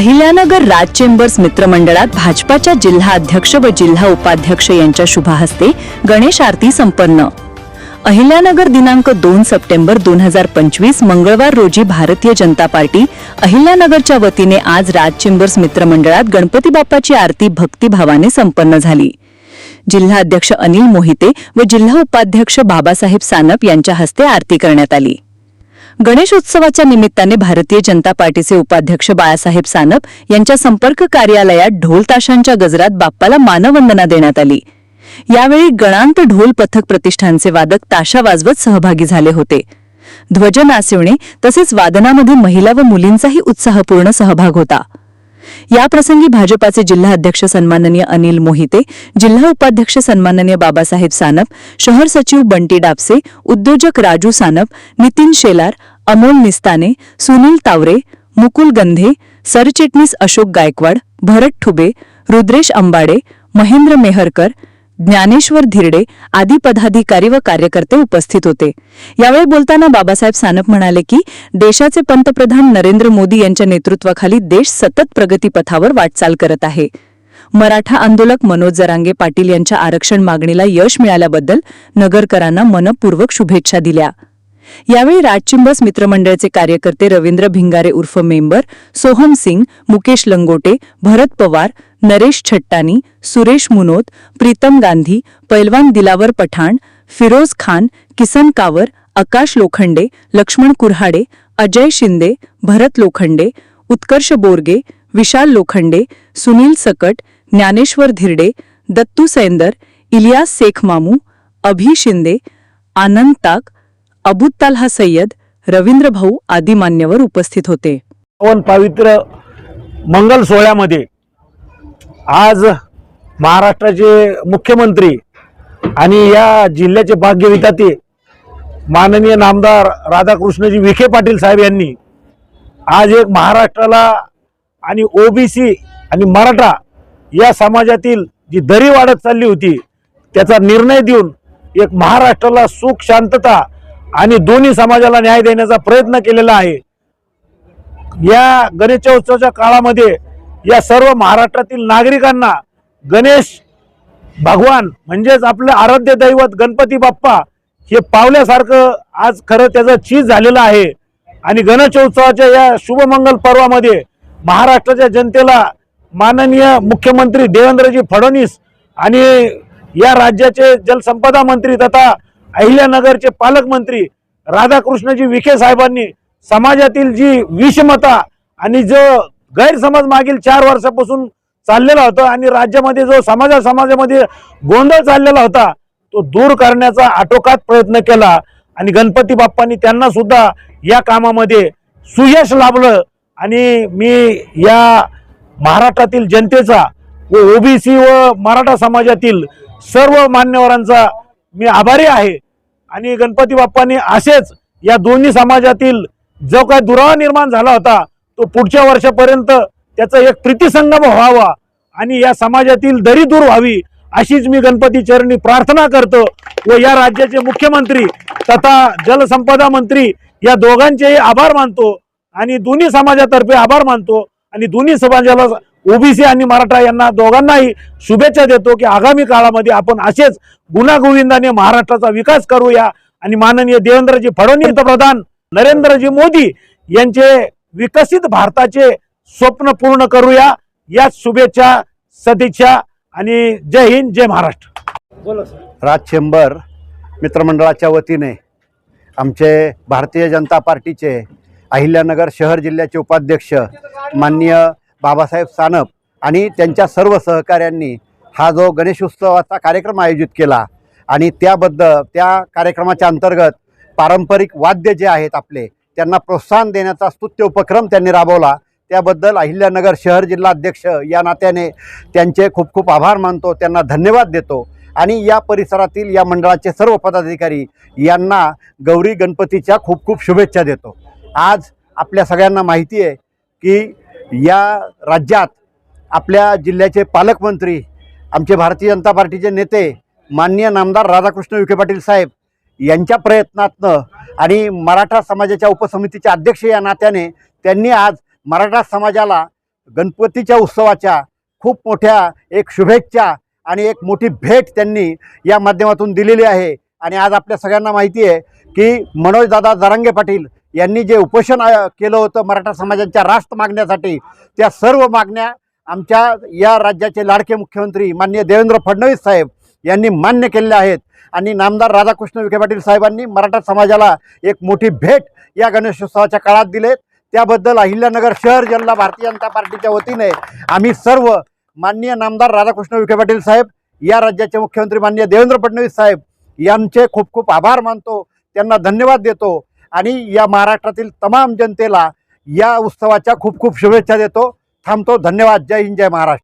अहिल्यानगर राज chambers मित्रमंडळात भाजपाच्या जिल्हा अध्यक्ष व जिल्हा उपाध्यक्ष यांच्या शुभहस्ते गणेश आरती संपन्न. अहिल्यानगर दिनांक दोन सप्टेंबर दोन हजार पंचवीस मंगळवार रोजी भारतीय जनता पार्टी अहिल्यानगरच्या वतीने आज राज चेंबर्स मित्रमंडळात गणपती बाप्पाची आरती भक्तिभावाने संपन्न झाली. जिल्हा अध्यक्ष अनिल मोहिते व जिल्हा उपाध्यक्ष बाबासाहेब सानप यांच्या हस्ते आरती करण्यात आली. गणेशोत्सवाच्या निमित्ताने भारतीय जनता पार्टीचे उपाध्यक्ष बाळासाहेब सानप यांच्या संपर्क कार्यालयात ढोल ताशांच्या गजरात बाप्पाला मानवंदना देण्यात आली. यावेळी गणांत ढोल पथक प्रतिष्ठानचे वादक ताशा वाजवत सहभागी झाले होते. ध्वज नाचवणे तसेच वादनामध्ये महिला व मुलींचाही उत्साहपूर्ण सहभाग होता. याप्रसंगी भाजपाचे जिल्हा अध्यक्ष सन्माननीय अनिल मोहिते जिल्हा उपाध्यक्ष सन्माननीय बाबासाहेब सानप शहर सचिव बंटी डापसे उद्योजक राजू सानप नितीन शेलार अमोल निस्ताने सुनील तावरे मुकुल गंधे सरचिटणीस अशोक गायकवाड भरत ठुबे रुद्रेश अंबाडे महेंद्र मेहरकर ज्ञानेश्वर धिरडे आदी पदाधिकारी व कार्यकर्ते उपस्थित होते. यावेळी बोलताना बाबासाहेब सानप म्हणाले की देशाचे पंतप्रधान नरेंद्र मोदी यांच्या नेतृत्वाखाली देश सतत प्रगतीपथावर वाटचाल करत आहे. मराठा आंदोलक मनोज जरांगे पाटील यांच्या आरक्षण मागणीला यश मिळाल्याबद्दल नगरकरांना मनपूर्वक शुभेच्छा दिल्या. यावेळी राजचिंबस मित्रमंडळचे कार्यकर्ते रवींद्र भिंगारे उर्फ मेंबर सोहम सिंग मुकेश लंगोटे भरत पवार नरेश छट्टानी सुरेश मुनोत प्रीतम गांधी पैलवान दिलावर पठाण फिरोज खान किसन कावर आकाश लोखंडे लक्ष्मण कुऱ्हाडे अजय शिंदे भरत लोखंडे उत्कर्ष बोरगे विशाल लोखंडे सुनील सकट ज्ञानेश्वर धिरडे दत्तू सैंदर इलियास शेख मामू अभि शिंदे आनंद ताक अबुत्ताल्हा सय्यद रवींद्र भाऊ आदी मान्यवर उपस्थित होते. पावन पवित्र मंगल सोहळ्यामध्ये आज महाराष्ट्राचे मुख्यमंत्री आणि या जिल्ह्याचे भाग्यविधाते माननीय नामदार राधाकृष्णजी विखे पाटील साहेब यांनी आज एक महाराष्ट्राला आणि ओबीसी आणि मराठा या समाजातील जी दरी वाढत चालली होती त्याचा निर्णय देऊन एक महाराष्ट्राला सुख शांतता आणि दोन्ही समाजाला न्याय देण्याचा प्रयत्न केलेला आहे. या गणेशोत्सवाच्या काळामध्ये या सर्व महाराष्ट्रातील नागरिकांना गणेश भगवान म्हणजेच आपलं आराध्य दैवत गणपती बाप्पा हे पावल्यासारखं आज खरं त्याचं चीज झालेलं आहे. आणि गणेशोत्सवाच्या या शुभमंगल पर्वामध्ये महाराष्ट्राच्या जनतेला माननीय मुख्यमंत्री देवेंद्रजी फडणवीस आणि या राज्याचे जलसंपदा मंत्री तथा अहिल्यानगरचे पालकमंत्री राधाकृष्णजी विखे साहेबांनी समाजातील जी विषमता आणि जो गैरसमज मागील चार वर्षापासून चाललेला होता आणि राज्यामध्ये जो समाजा समाजामध्ये गोंधळ चाललेला होता तो दूर करण्याचा आटोकात प्रयत्न केला आणि गणपती बाप्पांनी त्यांना सुद्धा या कामामध्ये सुयश लाभलं. आणि मी या महाराष्ट्रातील जनतेचा व ओबीसी व मराठा समाजातील सर्व मान्यवरांचा मी आभारी आहे. आणि गणपती बाप्पांनी असेच या दोन्ही समाजातील जो काय दुरावा निर्माण झाला होता तो पुढच्या वर्षापर्यंत त्याचा एक प्रीतीसंगम व्हावा आणि या समाजातील दरी दूर व्हावी अशीच मी गणपती चरणी प्रार्थना करतो व या राज्याचे मुख्यमंत्री तथा जलसंपदा मंत्री या दोघांचेही आभार मानतो आणि दोन्ही समाजातर्फे आभार मानतो आणि दोन्ही समाजाला ओबीसी आणि मराठा यांना दोघांनाही शुभेच्छा देतो की आगामी काळामध्ये आपण असेच गुणागोविंदाने महाराष्ट्राचा विकास करूया. आणि माननीय देवेंद्रजी फडणवीस पंतप्रधान नरेंद्रजी मोदी यांचे विकसित भारताचे स्वप्न पूर्ण करूया. याच शुभेच्छा सदिच्छा आणि जय हिंद जय महाराष्ट्र. राज चेंबर मित्रमंडळाच्या वतीने आमचे भारतीय जनता पार्टीचे अहिल्यानगर शहर जिल्ह्याचे उपाध्यक्ष माननीय बाबासाहेब सानप आणि त्यांच्या सर्व सहकाऱ्यांनी हा जो गणेशोत्सवाचा कार्यक्रम आयोजित केला आणि त्याबद्दल त्या कार्यक्रमाच्या अंतर्गत पारंपरिक वाद्य जे आहेत आपले त्यांना प्रोत्साहन देण्याचा स्तुत्य उपक्रम त्यांनी राबवला. त्याबद्दल अहिल्यानगर शहर जिल्हा अध्यक्ष या नात्याने त्यांचे खूप खूप आभार मानतो त्यांना धन्यवाद देतो. आणि या परिसरातील या मंडळाचे सर्व पदाधिकारी यांना गौरी गणपतीच्या खूप खूप शुभेच्छा देतो. आज आपल्या सगळ्यांना माहिती आहे की या राज्यात आपल्या जिल्ह्याचे पालकमंत्री आमचे भारतीय जनता पार्टीचे नेते माननीय नामदार राधाकृष्ण विखे पाटील साहेब यांच्या प्रयत्नातनं आणि मराठा समाजाच्या उपसमितीचे अध्यक्ष या नात्याने त्यांनी आज मराठा समाजाला गणपतीच्या उत्सवाच्या खूप मोठ्या एक शुभेच्छा आणि एक मोठी भेट त्यांनी या माध्यमातून दिलेली आहे. आणि आज आपल्या सगळ्यांना माहिती आहे की मनोजदादा जरांगे पाटील यांनी जे उपोषण केलं होतं मराठा समाजाच्या राष्ट्र मागण्यासाठी त्या सर्व मागण्या आमच्या या राज्याचे लाडके मुख्यमंत्री माननीय देवेंद्र फडणवीस साहेब यांनी मान्य केलेल्या आहेत. आणि नामदार राधाकृष्ण विखे पाटील साहेबांनी मराठा समाजाला एक मोठी भेट या गणेशोत्सवाच्या काळात दिलेत. त्याबद्दल अहिल्यानगर शहर जिल्हा भारतीय जनता पार्टीच्या वतीने आम्ही सर्व माननीय नामदार राधाकृष्ण विखे पाटील साहेब या राज्याचे मुख्यमंत्री माननीय देवेंद्र फडणवीस साहेब यांचे खूप खूप आभार मानतो. त्यांना धन्यवाद देतो. आणि या महाराष्ट्रातील तमाम जनतेला या उत्सवाच्या खूप खूप शुभेच्छा देतो. थांबतो. धन्यवाद. जय हिंद जय महाराष्ट्र.